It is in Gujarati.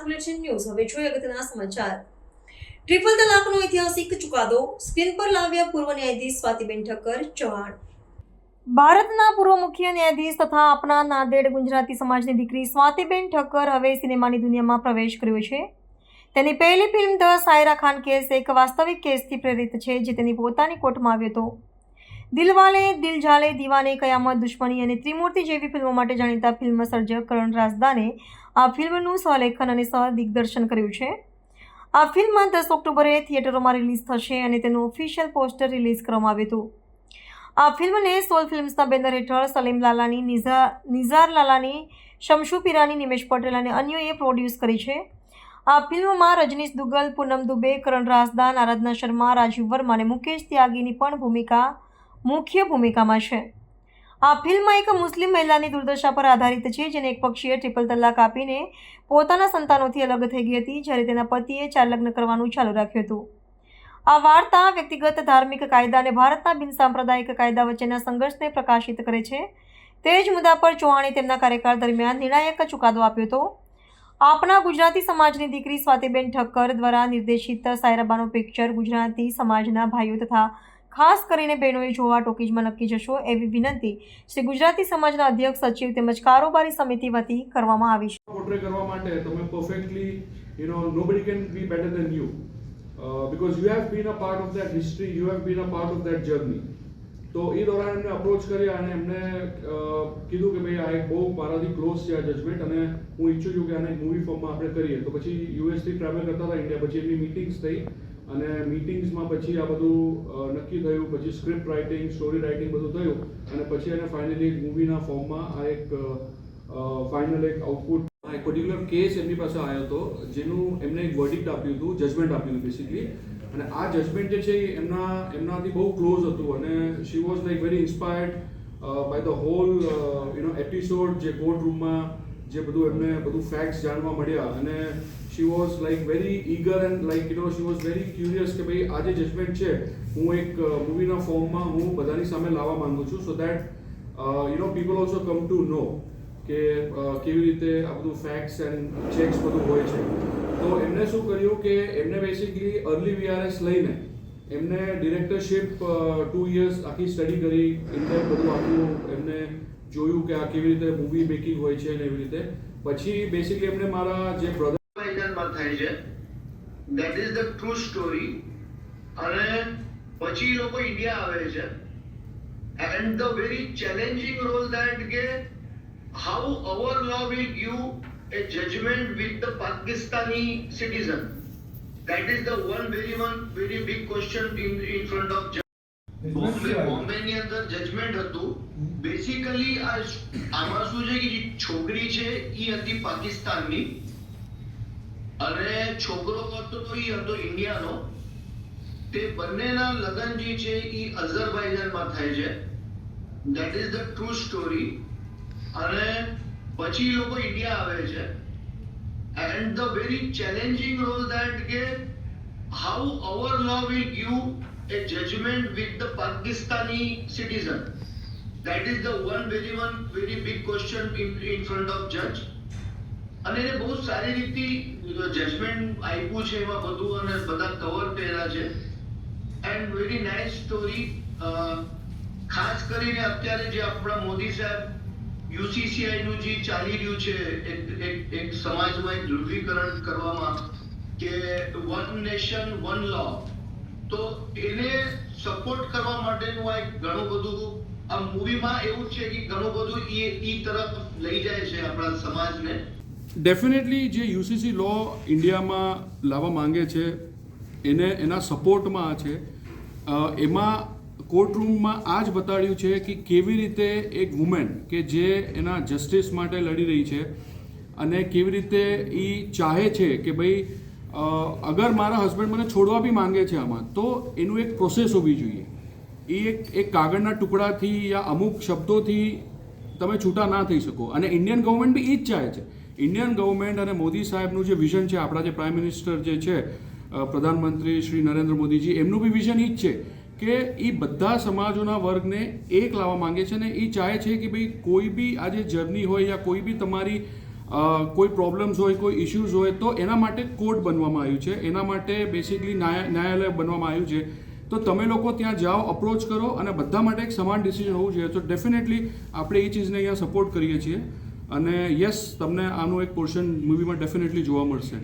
કલાક બુલેટિન ન્યૂઝ હવે જોઈએ અગત્યના સમાચાર. ટ્રિપલ તલાકનો ઐતિહાસિક ચુકાદો સ્ક્રીન પર લાવ્યા પૂર્વ ન્યાયાધીશ સ્વાતિબેન ઠક્કર ચૌહાણ. ભારતના પૂર્વ મુખ્ય ન્યાયાધીશ તથા આપણા નાદેડ ગુજરાતી સમાજની દીકરી સ્વાતિબેન ઠક્કર હવે સિનેમાની દુનિયામાં પ્રવેશ કર્યો છે. તેની પહેલી film the Saira Khan case એક વાસ્તવિક કેસથી પ્રેરિત છે જે તેની પોતાની કોર્ટમાં આવ્યો હતો. દિલવાલે દિલ ઝાલે દીવાને, કયામત, દુશ્મની અને ત્રિમૂર્તિ જેવી ફિલ્મો માટે જાણીતા ફિલ્મ સર્જક કરણ રાઝદાને આ ફિલ્મનું સહલેખન અને સહ દિગ્દર્શન કર્યું છે. આ ફિલ્મ દસ ઓક્ટોબરે થિયેટરોમાં રિલીઝ થશે અને તેનું ઓફિશિયલ પોસ્ટર રિલીઝ કરવામાં આવ્યું હતું. આ ફિલ્મને સોલ ફિલ્મ્સના બેનર હેઠળ સલીમ લાલાની, નિઝા, નિઝાર લાલાની, શમશુ પીરાની, નિમેશ પટેલ અને અન્યોએ પ્રોડ્યુસ કરી છે. આ ફિલ્મમાં રજનીશ દુગલ, પૂનમ દુબે, કરણ રાસદાન, આરાધના શર્મા રાજીવ વર્મા અને મુકેશ ત્યાગીની પણ ભૂમિકા, મુખ્ય ભૂમિકામાં છે. આ ફિલ્મ એક મુસ્લિમ મહિલાની દુર્દશા પર આધારિત છે, જેને એક પક્ષીએ ટ્રિપલ તલાક આપીને પોતાના સંતાનોથી અલગ થઈ ગઈ હતી, જ્યારે તેના પતિએ ચાર લગ્ન કરવાનું ચાલુ રાખ્યું હતું. આ વાર્તા વ્યક્તિગત ધાર્મિક કાયદા અને ભારતના બિનસાંપ્રદાયિક કાયદા વચ્ચેના સંઘર્ષને પ્રકાશિત કરે છે. તે જ મુદ્દા પર ચૌહાણે તેમના કાર્યકાળ દરમિયાન નિર્ણાયક ચુકાદો આપ્યો હતો. આપણા ગુજરાતી સમાજની દીકરી સ્વાતિબેન ઠક્કર દ્વારા નિર્દેશિત સાયરાબાનું પિક્ચર ગુજરાતી સમાજના ભાઈઓ તથા ખાસ કરીને બહેનોએ જોવા ટોકીજમાં નક્કી જશો એવી વિનંતી. શ્રી ગુજરાતી સમાજના અધ્યક્ષ સચિવ તેમજ કારોબારી સમિતિ વતી કરવામાં આવી છે. પોર્ટ્રે કરવા માટે તમે perfectly you know nobody can be better than you because you have been a part of that history you have been a part of that journey તો એ દોરાન એમને અપ્રોચ કર્યા અને એમને કીધું કે ભાઈ આ એક બહુ મારાથી ક્લોઝ છે આ જજમેન્ટ અને હું ઈચ્છું છું કે આને મૂવી ફોર્મમાં આપણે કરીએ. તો પછી યુએસથી ટ્રાવેલ કરતા હતા ઇન્ડિયા પછી એમની મિટિંગ્સ થઈ. અને મીટિંગ્સમાં પછી આ બધું નક્કી થયું, પછી સ્ક્રિપ્ટ રાઇટિંગ સ્ટોરી રાઇટિંગ બધું થયું અને પછી એને ફાઇનલી એક મૂવીના ફોર્મમાં આ એક ફાઇનલ એક આઉટપુટ એક પર્ટિક્યુલર કેસ એમની પાસે આવ્યો હતો જેનું એમને એક વર્ડિક્ટ આપ્યું હતું જજમેન્ટ આપ્યું હતું બેસિકલી અને આ જજમેન્ટ જે છે એ એમના, એમનાથી બહુ ક્લોઝ હતું અને she was like very inspired by the whole you know episode જે કોર્ટ રૂમમાં જે બધું એમને બધું ફેક્ટ્સ જાણવા મળ્યા અને she was like very eager and like you know she was very curious કે ભાઈ આ જે જજમેન્ટ છે. હું એક મૂવીના ફોર્મમાં હું બધાની સામે લાવવા માંગુ છું so that you know people also come to know કે કેવી રીતે આ બધું ફેક્ટ્સ એન્ડ ચેક્સ બધું હોય છે. તો એમને શું કર્યું કે એમને બેસિકલી અર્લી વીઆરએસ લઈને એમને ડિરેક્ટરશિપ ટુ ઇયર્સ આખી સ્ટડી કરી. ઇન્ડિયા બધું આખું એમને જોયું કે આ કેવી રીતે મૂવી મેકિંગ હોય છે ને એવી રીતે. પછી બેસિકલી એમને મારા જે બ્રધર થાય છે. That is the true story અને પછી લોકો ઇન્ડિયા આવે છે. And the very challenging role that કે how our law will give a judgement with the Pakistani citizen that is the one very one very question in in front of Bombay બોમ્બેની અંદર જજમેન્ટ હતું. બેસિકલી આ આમાં શું છે કે છોકરી છે એ હતી પાકિસ્તાનની. અને છોકરો હતો તો એ હતો ઇન્ડિયાનો. તે બંનેના લગ્ન જે છે એ અઝરબાઈજાનમાં થાય છે. That is the true story અને પછી લોકો ઇન્ડિયા આવે છે. And the very challenging role that કે how our law will give a judgment with the Pakistani citizen. That is the one very one very big question in, in front of judge. અને એને બહુ સારી રીતે જજમેન્ટ આપ્યું છે એમાં બધું અને બધા કવર પહેરા છે એન્ડ વેરી નાઇસ સ્ટોરી ખાસ કરીને અત્યારે જે આપણા મોદી સાહેબ યુસીસીઆઈ નું જે ચાલી રહ્યું છે એક એક સમાજમાં એક ધ્રુવીકરણ કરવામાં કે વન નેશન વન લો તો એને સપોર્ટ કરવા માટેનું આ એક ઘણું બધું આ મૂવીમાં એવું છે કે ઘણું બધું એ, ઈ તરફ લઈ જાય છે આપણા સમાજને. ડેફિનેટલી જે યુસીસી લો ઇન્ડિયામાં લાવવા માંગે છે, એને, એના સપોર્ટમાં છે. એમાં કોર્ટરૂમમાં આ જ બતાડ્યું છે કે કેવી રીતે એક વુમેન કે જે એના જસ્ટિસ માટે લડી રહી છે અને કેવી રીતે એ ચાહે છે કે ભાઈ અગર મારા હસબન્ડ મને છોડવા બી માંગે છે આમાં, તો એનું એક પ્રોસેસ હોવી જોઈએ. એ એક એક કાગળના ટુકડાથી યા અમુક શબ્દોથી તમે છૂટા ના થઈ શકો. અને ઇન્ડિયન ગવર્મેન્ટ બી એ જ ચાહે છે. ઇન્ડિયન ગવર્મેન્ટ અને મોદી સાહેબનું જે વિઝન છે, આપણા જે પ્રાઇમ મિનિસ્ટર જે છે પ્રધાનમંત્રી શ્રી નરેન્દ્ર મોદીજી, એમનું બી વિઝન એ જ છે કે એ બધા સમાજોના વર્ગને એક લાવવા માંગે છે અને એ ચાહે છે કે ભાઈ કોઈ બી આજે જર્ની હોય યા કોઈ બી તમારી કોઈ પ્રોબ્લેમ્સ હોય, કોઈ ઇશ્યુઝ હોય, તો એના માટે કોર્ટ બનવામાં આવ્યું છે. એના માટે બેસિકલી ન્યાય, ન્યાયાલય બનવામાં આવ્યું છે. તો તમે લોકો ત્યાં જાઓ અપ્રોચ કરો અને બધા માટે એક સમાન ડિસિઝન હોવું જોઈએ. તો ડેફિનેટલી આપણે એ ચીજને અહીંયા સપોર્ટ કરીએ છીએ. અને યસ તમને આનું એક પોર્શન મૂવીમાં ડેફિનેટલી જોવા મળશે.